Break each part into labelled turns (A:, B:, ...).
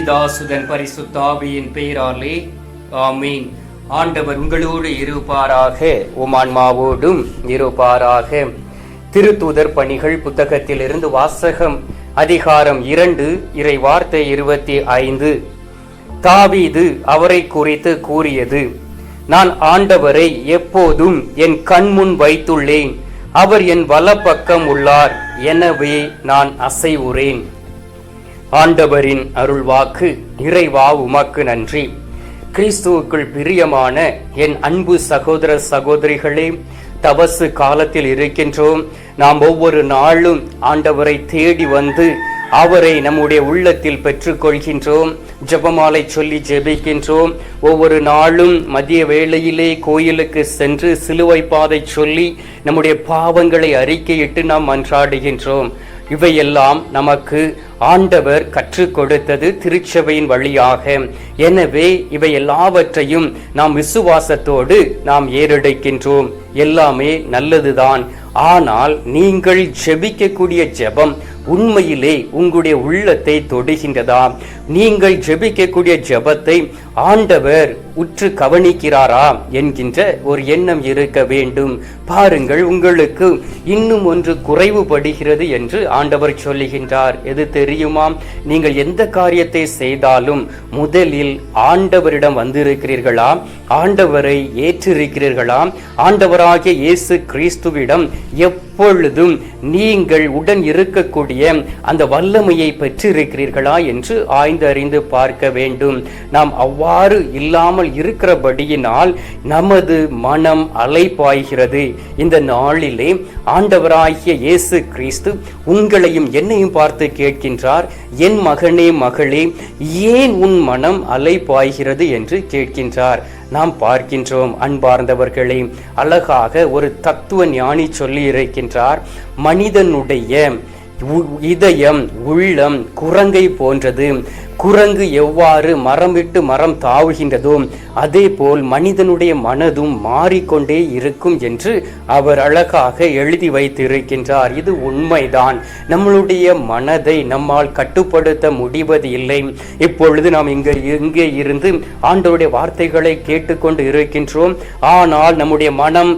A: பிதாசுதன் பரிசுத்தாவியின் பெயராலே ஆமீன். ஆண்டவர் உங்களோடு இருப்பாராக உமான்மாவோடும் இருப்பாராக. திருத்தூதர் பணிகள் புத்தகத்திலிருந்து வாசகம் அதிகாரம் இரண்டு இறை வார்த்தை இருபத்தி ஐந்து. தாவீது அவரை குறித்து கூறியது நான் ஆண்டவரை எப்போதும் என் கண்முன் வைத்துள்ளேன். அவர் என் வலப்பக்கம் உள்ளார். எனவே நான் அசைவுறேன். ஆண்டவரின் அருள்வாக்கு இறைவா உமக்கு நன்றி. கிறிஸ்துவுக்குள் பிரியமான என் அன்பு சகோதர சகோதரிகளே தவசு காலத்தில் இருக்கின்றோம். நாம் ஒவ்வொரு நாளும் ஆண்டவரை தேடி வந்து அவரை நம்முடைய உள்ளத்தில் பெற்றுக்கொள்கின்றோம். ஜபமாலை சொல்லி ஜெபிக்கின்றோம். ஒவ்வொரு நாளும் மதிய வேளையிலே கோயிலுக்கு சென்று சிலுவை பாதை சொல்லி நம்முடைய பாவங்களை அறிக்கையிட்டு நாம் மன்றாடுகின்றோம். இவையெல்லாம் நமக்கு ஆண்டவர் கற்றுக் கொடுத்தது திருச்சபையின் வழியாக. எனவே இவை எல்லாவற்றையும் நாம் விசுவாசத்தோடு நாம் ஏறெடுக்கின்றோம். எல்லாமே நல்லதுதான். ஆனால் நீங்கள் ஜெபிக்கக்கூடிய ஜெபம் உண்மையிலே உங்களுடைய உள்ளத்தை தொடுகின்றதா? நீங்கள் ஜெபிக்கக்கூடிய ஜெபத்தை ஆண்டவர் உற்று கவனிக்கிறாரா என்கின்ற ஒரு எண்ணம் இருக்க வேண்டும். பாருங்கள் உங்களுக்கு இன்னும் ஒன்று குறைவுபடுகிறது என்று ஆண்டவர் சொல்லுகின்றார். எது தெரியுமா? நீங்கள் எந்த காரியத்தை செய்தாலும் முதலில் ஆண்டவரிடம் வந்திருக்கிறீர்களா? ஆண்டவரை ஏற்றிருக்கிறீர்களா? ஆண்டவராகிய இயேசு கிறிஸ்துவிடம் எப்பொழுதும் நீங்கள் உடன் இருக்கக்கூடிய அந்த வல்லமையை பெற்றிருக்கிறீர்களா என்று ஆய்ந்து அறிந்து பார்க்க வேண்டும். நாம் அவ்வாறு இல்லாமல் இல்லாமல் இருக்கிறபடியினால் நமது மனம் அலைப்பாய்கிறது இந்த நாளிலே ஆண்டவராகிய இயேசு கிறிஸ்து உங்களையும் என்னையும் பார்த்து கேட்கின்றார். என் மகனே மகளே ஏன் உன் மனம் அலைப்பாய்கிறது என்று கேட்கின்றார். நாம் பார்க்கின்றோம் அன்பார்ந்தவர்களே அழகாக ஒரு தத்துவ ஞானி சொல்லி இருக்கின்றார். மனிதனுடைய இதயம் உள்ளம் குரங்கை போன்றது. குரங்கு எவ்வாறு மரம் விட்டு மரம் தாவுகின்றதோ அதே போல் மனிதனுடைய மனதும் மாறிக்கொண்டே இருக்கும் என்று அவர் அழகாக எழுதி வைத்திருக்கின்றார். இது உண்மைதான். நம்மளுடைய மனதை நம்மால் கட்டுப்படுத்த முடிவது இல்லை. இப்பொழுது நாம் இங்கே இங்கே இருந்து ஆண்டவருடைய வார்த்தைகளை கேட்டுக்கொண்டு இருக்கின்றோம். ஆனால் நம்முடைய மனம்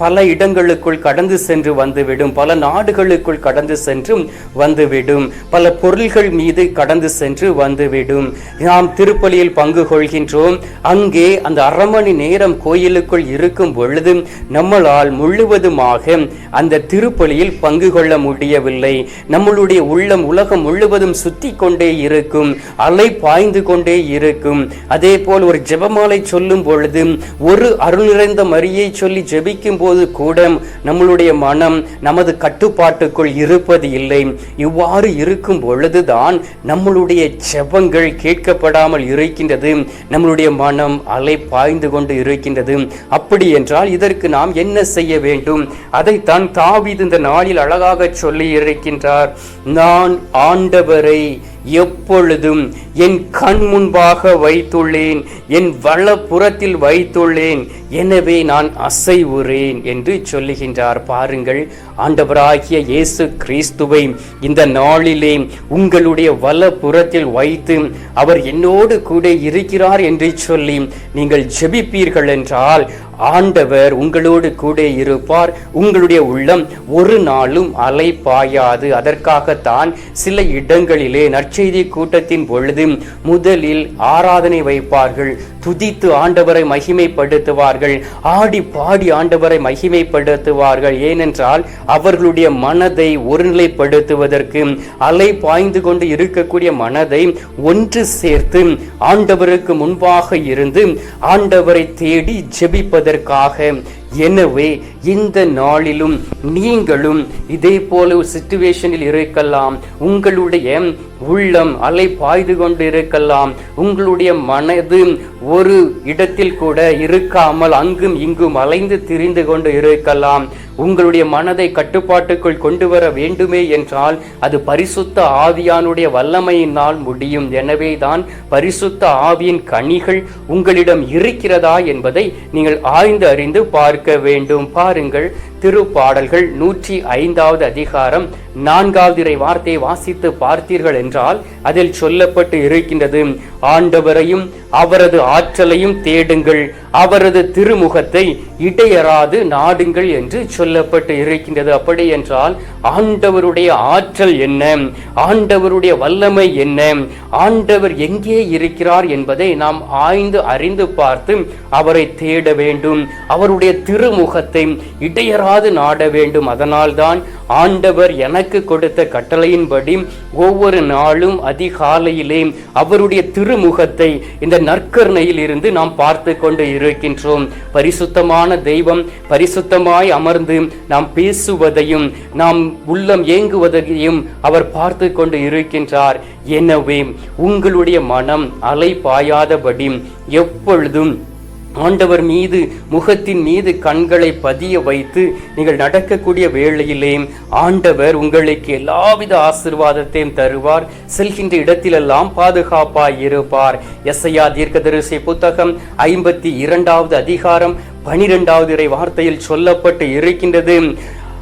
A: பல இடங்களுக்குள் கடந்து சென்று வந்துவிடும். பல நாடுகளுக்குள் கடந்து சென்று வந்துவிடும். பல பொருள்கள் மீது கடந்து சென்று வந்துவிடும். நாம் திருப்பலியில் பங்கு கொள்கின்றோம். அங்கே அந்த அரை மணி நேரம் கோயிலுக்குள் இருக்கும் பொழுது நம்மளால் முழுவதுமாக அந்த திருப்பலியில் பங்கு கொள்ள முடியவில்லை. நம்மளுடைய உள்ளம் உலகம் முழுவதும் சுத்தி கொண்டே இருக்கும். அலை பாய்ந்து கொண்டே இருக்கும். அதே போல் ஒரு ஜெபமாலை சொல்லும் பொழுது ஒரு அருள் நிறைந்த மரியை சொல்லி ஜெபிக்கும் போது கூட நம்மளுடைய மனம் நமது கட்டுப்பாட்டுக்குள் இருப்பது இல்லை. இவ்வாறு இருக்கும் பொழுதுதான் நம்மளுடைய ஜெபங்கள் கேட்கப்படாமல் இருக்கின்றது. நம்மளுடைய மனம் அலை பாய்ந்து கொண்டு இருக்கின்றது. அப்படி என்றால் இதற்கு நாம் என்ன செய்ய வேண்டும்? அதைத்தான் தாவித இந்த நாளில் அழகாக சொல்லி இருக்கின்றார் நான் ஆண்டவரை எப்பொழுதும் என் கண் முன்பாக வைத்துள்ளேன் என் வலப்புறத்தில் வைத்துள்ளேன் எனவே நான் அசைவுறேன் என்று சொல்லுகின்றார். பாருங்கள் ஆண்டவராகிய இயேசு கிறிஸ்துவை இந்த நாளிலே உங்களுடைய வலப்புறத்தில் வைத்து அவர் என்னோடு கூட இருக்கிறார் என்று சொல்லி நீங்கள் ஜெபிப்பீர்கள் என்றால் ஆண்டவர் உங்களோடு கூட இருப்பார். உங்களுடைய உள்ளம் ஒரு நாளும் அலை பாயாது. அதற்காகத்தான் சில இடங்களிலே நற்செய்தி கூட்டத்தின் பொழுது முதலில் ஆராதனை வைப்பார்கள். துதித்து ஆண்டவரை மகிமைப்படுத்துவார்கள். ஆடி பாடி ஆண்டவரை மகிமைப்படுத்துவார்கள். ஏனென்றால் அவர்களுடைய மனதை ஒருநிலைப்படுத்துவதற்கு அலை பாய்ந்து கொண்டு இருக்கக்கூடிய மனதை ஒன்று சேர்த்து ஆண்டவருக்கு முன்பாக இருந்து ஆண்டவரை தேடி ஜெபிப்பது ஜெபிப்பதற்காக எனவே இந்த நாளிலும் நீங்களும் இதே போல ஒரு சிச்சுவேஷனில் இருக்கலாம். உங்களுடைய உள்ளம் அலை பாய்ந்து கொண்டு இருக்கலாம் உங்களுடைய மனது ஒரு இடத்தில் கூட இருக்காமல் அங்கும் இங்கும் அலைந்து திரிந்து கொண்டு இருக்கலாம். உங்களுடைய மனதை கட்டுப்பாட்டுக்குள் கொண்டு வர வேண்டுமே என்றால் அது பரிசுத்த ஆவியானுடைய வல்லமையினால் முடியும். எனவே தான் பரிசுத்த ஆவியின் கனிகள் உங்களிடம் இருக்கிறதா என்பதை நீங்கள் ஆய்ந்து அறிந்து பார்க்க வேண்டும். பாருங்கள் திருப்பாடல்கள் நூற்றி ஐந்தாவது அதிகாரம் நான்காவது இறை வார்த்தையை வாசித்து பார்த்தீர்கள் என்றால் அதில் சொல்லப்பட்டு இருக்கின்றது ஆண்டவரையும் அவரது ஆற்றலையும் தேடுங்கள் அவரது திருமுகத்தை இடையறாது நாடுங்கள் என்று சொல்லப்பட்டு இருக்கின்றது. அப்படி என்றால் ஆண்டவருடைய ஆற்றல் என்ன? ஆண்டவருடைய வல்லமை என்ன? ஆண்டவர் எங்கே இருக்கிறார் என்பதை நாம் ஆய்ந்து அறிந்து பார்த்து அவரை தேட வேண்டும். அவருடைய திருமுகத்தை இடையறாது நாட வேண்டும். அதனால்தான் ஆண்டவர் எனக்கு கொடுத்த கட்டளையின்படி ஒவ்வொரு நாளும் அதிகாலையிலே அவருடைய திருமுகத்தை இந்த நற்கருணையில் இருந்து நாம் பார்த்து கொண்டு இருக்கின்றோம். பரிசுத்தமான தெய்வம் பரிசுத்தமாய் அமர்ந்து நாம் பேசுவதையும் நாம் உள்ளம் ஏங்குவதையும் அவர் பார்த்து கொண்டு இருக்கின்றார். எனவே உங்களுடைய மனம் அலை பாயாதபடி எப்பொழுதும் ஆண்டவர் மீது முகத்தின் மீது கண்களை பதிய வைத்து நீங்கள் நடக்கக்கூடிய வேளையிலே ஆண்டவர் உங்களுக்கு எல்லாவித ஆசிர்வாதத்தையும் தருவார். செல்கின்ற இடத்திலெல்லாம் பாதுகாப்பாய் இருப்பார். எஸ்ஐயா தீர்க்கதரிசி புத்தகம் ஐம்பத்தி இரண்டாவது அதிகாரம் பனிரெண்டாவது இறை வார்த்தையில் சொல்லப்பட்டு இருக்கின்றது.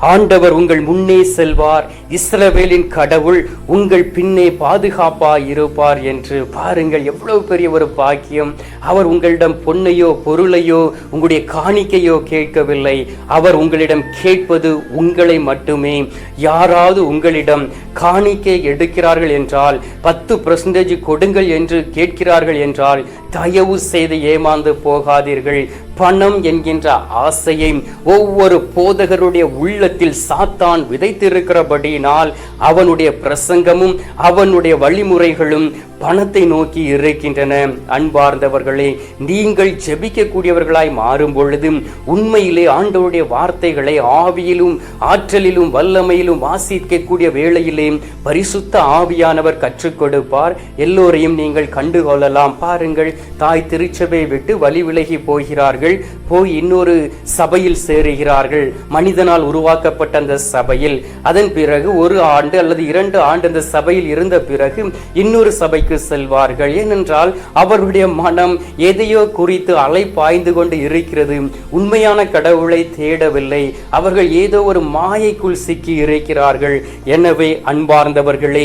A: ஆண்டவர் உங்கள் முன்னே செல்வார். இஸ்ரவேலின் கடவுள் உங்கள் பின்னே பாதுகாப்பாய் இருப்பார் என்று பாருங்கள். எவ்வளவு பெரிய ஒரு பாக்கியம். அவர் உங்களிடம் பொன்னையோ பொருளையோ உங்களுடைய காணிக்கையோ கேட்கவில்லை. அவர் உங்களிடம் கேட்பது உங்களை மட்டுமே. யாராவது உங்களிடம் காணிக்கை எடுக்கிறார்கள் என்றால் பத்து பர்சன்டேஜ் கொடுங்கள் என்று கேட்கிறார்கள் என்றால் தயவு செய்து ஏமாந்து போகாதீர்கள். பணம் என்கின்ற ஆசையை ஒவ்வொரு போதகருடைய உள்ளத்தில் சாத்தான் விதைத்திருக்கிறபடியினால் அவனுடைய பிரசங்கமும் அவனுடைய வழிமுறைகளும் பணத்தை நோக்கி இருக்கின்றன அன்பார்ந்தவர்களே நீங்கள் ஜெபிக்கக்கூடியவர்களாய் மாறும் பொழுது உண்மையிலே ஆண்டவருடைய வார்த்தைகளை ஆவியிலும் ஆற்றலிலும் வல்லமையிலும் வாசிக்கக்கூடிய வேளையிலே பரிசுத்த ஆவியானவர் கற்றுக் கொடுப்பார். எல்லோரையும் நீங்கள் கண்டுகொள்ளலாம் பாருங்கள் தாய் திருச்சபையை விட்டு வழி விலகி போகிறார்கள். போய் இன்னொரு சபையில் சேருகிறார்கள். மனிதனால் உருவாக்கப்பட்ட அந்த சபையில். அதன் பிறகு ஒரு ஆண்டு அல்லது இரண்டு ஆண்டு அந்த சபையில் இருந்த பிறகு இன்னொரு சபைக்கு இடத்திற்கு செல்வார்கள். ஏனென்றால் அவர்களுடைய மனம் எதையோ குறித்து அலை பாய்ந்து கொண்டு இருக்கிறது. உண்மையான கடவுளை தேடவில்லை. அவர்கள் ஏதோ ஒரு மாயைக்குள் சிக்கி இருக்கிறார்கள். எனவே அன்பார்ந்தவர்களே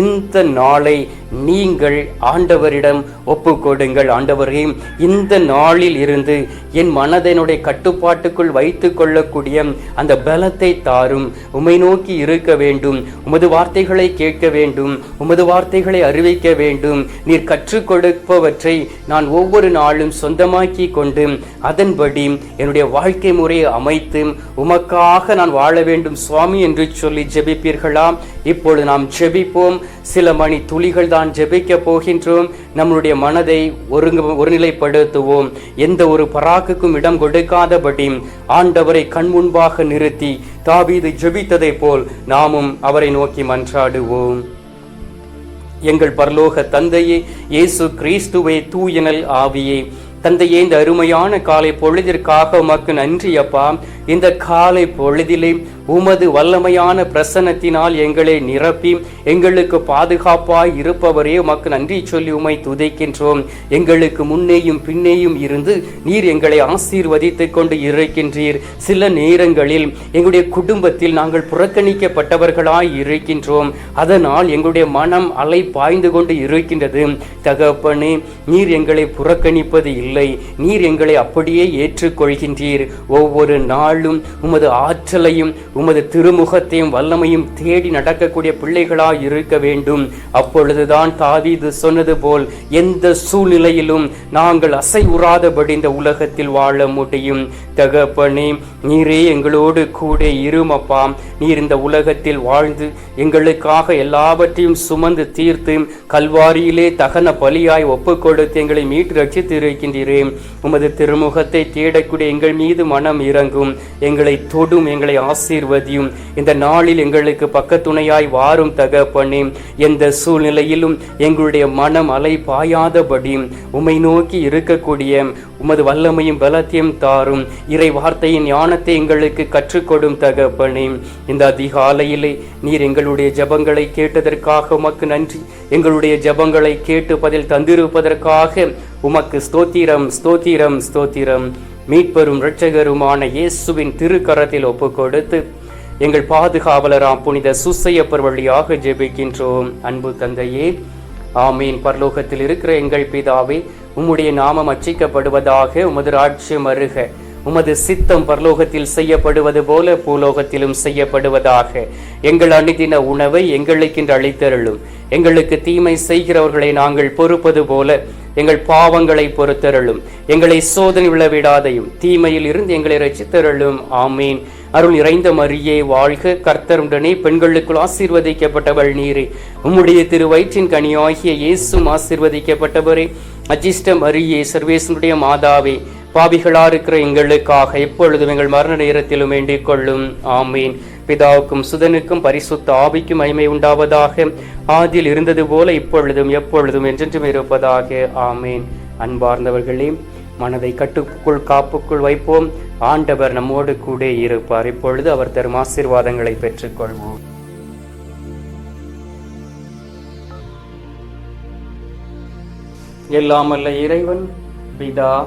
A: இந்த நாளை நீங்கள் ஆண்டவரிடம் ஒப்புக்கொடுங்கள். ஆண்டவரே இந்த நாளில் இருந்து என் மனதனுடைய கட்டுப்பாட்டுக்குள் வைத்து கொள்ளக்கூடிய அந்த பலத்தை தாரும். உமை நோக்கி இருக்க வேண்டும். உமது வார்த்தைகளை கேட்க வேண்டும். உமது வார்த்தைகளை அறிவிக்க வேண்டும் நீர் கற்றுக் கொடுப்பவற்றை நான் ஒவ்வொரு நாளும் சொந்தமாக்கி கொண்டு அதன்படி என்னுடைய வாழ்க்கை முறையை அமைத்து உமக்காக நான் வாழ வேண்டும் சுவாமி என்று சொல்லி ஜெபிப்பீர்களா? இப்பொழுது நாம் ஜெபிப்போம். சில மணி துளிகள் தான் ஜெபிக்க போகின்றோம். நம்மளுடைய மனதை ஒருங்கு ஒருநிலைப்படுத்துவோம். எந்த ஒரு பராக்குக்கும் இடம் கொடுக்காதபடி ஆண்டவரை கண் முன்பாக நிறுத்தி தாவீது ஜெபித்ததை போல் நாமும் அவரை நோக்கி மன்றாடுவோம். எங்கள் பரலோக தந்தையே இயேசு கிறிஸ்துவே தூயனல் ஆவியே. தந்தையே இந்த அருமையான காலை பொழுதிற்காக உமக்கு நன்றி அப்பா. இந்த காலை பொழுதிலே உமது வல்லமையான பிரசன்னத்தினால் எங்களை நிரப்பி எங்களுக்கு பாதுகாப்பாய் இருப்பவரே உமக்கு நன்றி சொல்லி உமை துதைக்கின்றோம். எங்களுக்கு முன்னேயும் பின்னேயும் இருந்து நீர் எங்களை ஆசீர்வதித்துக் கொண்டு இருக்கின்றீர். சில நேரங்களில் எங்களுடைய குடும்பத்தில் நாங்கள் புறக்கணிக்கப்பட்டவர்களாய் இருக்கின்றோம். அதனால் எங்களுடைய மனம் அலை பாய்ந்து கொண்டு இருக்கின்றது. தகப்பனே நீர் எங்களை புறக்கணிப்பது இல்லை. நீர் எங்களை அப்படியே ஏற்றுக்கொள்கின்றீர். ஒவ்வொரு நாள் நாளும் உமது ஆற்றலையும் உமது திருமுகத்தையும் வல்லமையும் தேடி நடக்கக்கூடிய பிள்ளைகளாய் இருக்க வேண்டும். அப்பொழுதுதான் தாவீது சொன்னது போல் எந்த சூழ்நிலையிலும் நாங்கள் அசைவுறாதபடி இந்த உலகத்தில் வாழ முடியும். தகப்பனே நீரே எங்களோடு கூட இருமப்பா. நீர் இந்த உலகத்தில் வாழ்ந்து எங்களுக்காக எல்லாவற்றையும் சுமந்து தீர்த்து கல்வாரியிலே தகன பலியாய் ஒப்பு கொடுத்து எங்களை மீட்டு ரட்சித்து இருக்கின்றீரே உமது திருமுகத்தை தேடக்கூடிய எங்கள் மீது மனம் இறங்கும். எங்களை தொடும் எங்களை ஆசீர்வதியும். இந்த நாளில் எங்களுக்கு பக்கத்துணையாய் வாரும் தகப்பனே எந்த சூழ்நிலையிலும் எங்களுடைய மனம் அலை பாயாதபடி உமை நோக்கி இருக்கக்கூடிய உமது வல்லமையும் பலத்தையும் தாரும். இறை வார்த்தையின் ஞானத்தை எங்களுக்கு கற்றுக்கொடும் தகப்பனே. இந்த அதிகாலையிலே நீர் எங்களுடைய ஜெபங்களை கேட்டதற்காக உமக்கு நன்றி. எங்களுடைய ஜெபங்களை கேட்டு பதில் தந்திருப்பதற்காக உமக்கு ஸ்தோத்திரம் ஸ்தோத்திரம் ஸ்தோத்திரம். மீட்பெரும் இரட்சகருமான இயேசுவின் திருக்கரத்தில் ஒப்புக் கொடுத்து எங்கள் பாதுகாவலராம் புனித சுசையப்பர் வழியாக ஜெபிக்கின்றோம். அன்பு தந்தையே ஆமீன். பரலோகத்தில் இருக்கிற எங்கள் பிதாவே உம்முடைய நாமம் அச்சிக்கப்படுவதாக உமது ராட்சியம் அருக. உமது சித்தம் பரலோகத்தில் செய்யப்படுவது போல பூலோகத்திலும் செய்யப்படுவதாக. எங்கள் அணிதின உணவை எங்களுக்கென்று அளித்தருளும். எங்களுக்கு தீமை செய்கிறவர்களை நாங்கள் பொறுப்பது போல எங்கள் பாவங்களை பொறுத்தருளும். எங்களை சோதனை விழவிடாதையும் தீமையில் இருந்து எங்களை ரசித்தருளும் ஆமீன். அருள் நிறைந்த மரியே வாழ்க. கர்த்தருடனே பெண்களுக்குள் ஆசீர்வதிக்கப்பட்டவள் நீரே. உம்முடைய திருவயிற்றின் கனியாகிய இயேசும் ஆசீர்வதிக்கப்பட்டவரே. அஜிஷ்ட மரியே சர்வேசனுடைய மாதாவே. பாவிகளா இருக்கிற எங்களுக்காக எப்பொழுதும் எங்கள் மரண நேரத்திலும் வேண்டிக் கொள்ளும். ஆமீன். பிதாவுக்கும் சுதனுக்கும் பரிசுத்த ஆவிக்கும் மகிமை உண்டாவதாக. ஆதியில் இருந்தது போல இப்பொழுதும் எப்பொழுதும் என்றென்றும் இருப்பதாக. ஆமீன். அன்பார்ந்தவர்களே மனதை கட்டுக்குள் காப்புக்குள் வைப்போம். ஆண்டவர் நம்மோடு கூட இருப்பார். இப்பொழுது அவர் தரும் ஆசீர்வாதங்களை பெற்றுக்கொள்வோம். எல்லாமல்ல இறைவன் பிதா